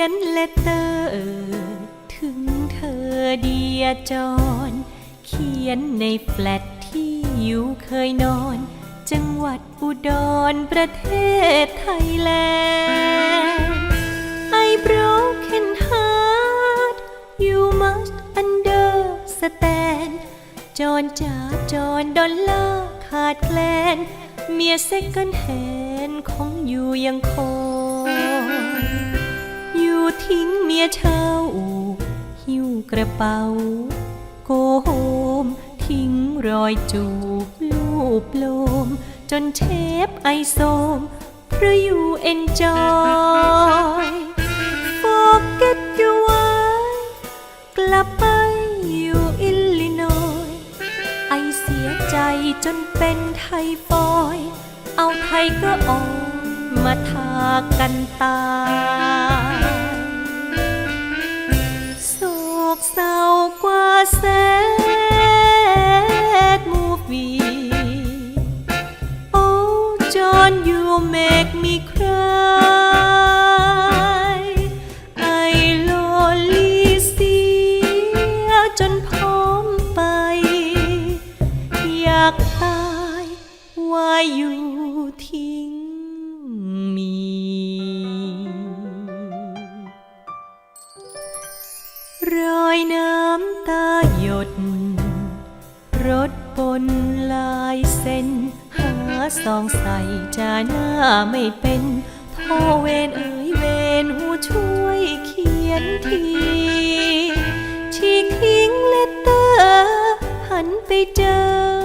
ยนเลตเตอร์ถึงเธอเดียจร เขียนในแฟลตที่อยู่เคยนอน จังหวัดอุดรประเทศไทยแลนด์ I broken heart you must understand จอนจ๋าจอนดอลลาร์ขาดแคลน เมียเซ็กกันแฮนของอยู่ยังคอยอยู่ ทิ้งเมียเช่า หิ้วกระเป๋า โกโฮม ทิ้งรอยจูบลูบโลม จนเชฟไอโซมเพราะอยู่เอนจอย forget your wife กลับไปอยู่อิลลินอยไอเสียใจจนเป็นไทฟอยเอาไทยก็ออกมาทากันตาากตายว่าอยู่ทิ้งมีรอยน้ำตาหยด รถบนลายเส้น หาซองใส่จาหน้าไม่เป็นโทเวนเอ่ยเวนหูช่วยเขียนทีฉีกทิ้งเลตเตอร์หันไปเจอ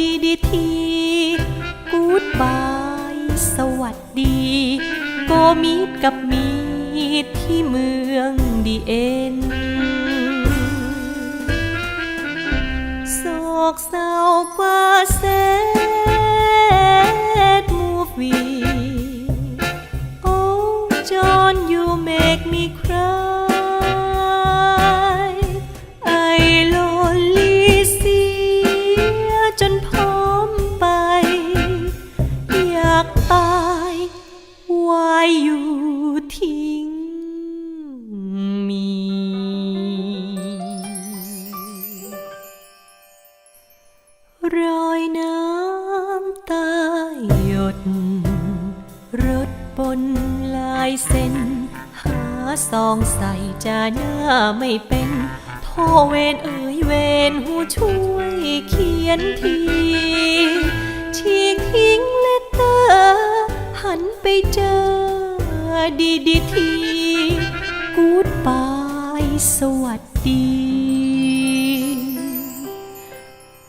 ดีดีทีกูดบายสวัสดี โกมีดกับมีดที่เมืองดีเอ็นโศกเศร้ากว่าเส รอยน้ำตาหยด รถบนลายเส้น หาซองใส่จาหน้าไม่เป็นโทเวนเอ่ยเวนหูช่วยเขียนทีฉีกทิ้งเลตเตอร์หันไปเจอดีดีทีกูดบายสวัสดี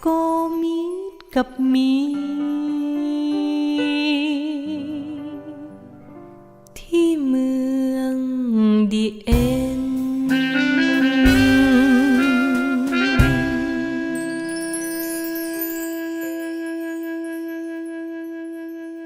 กู กับมี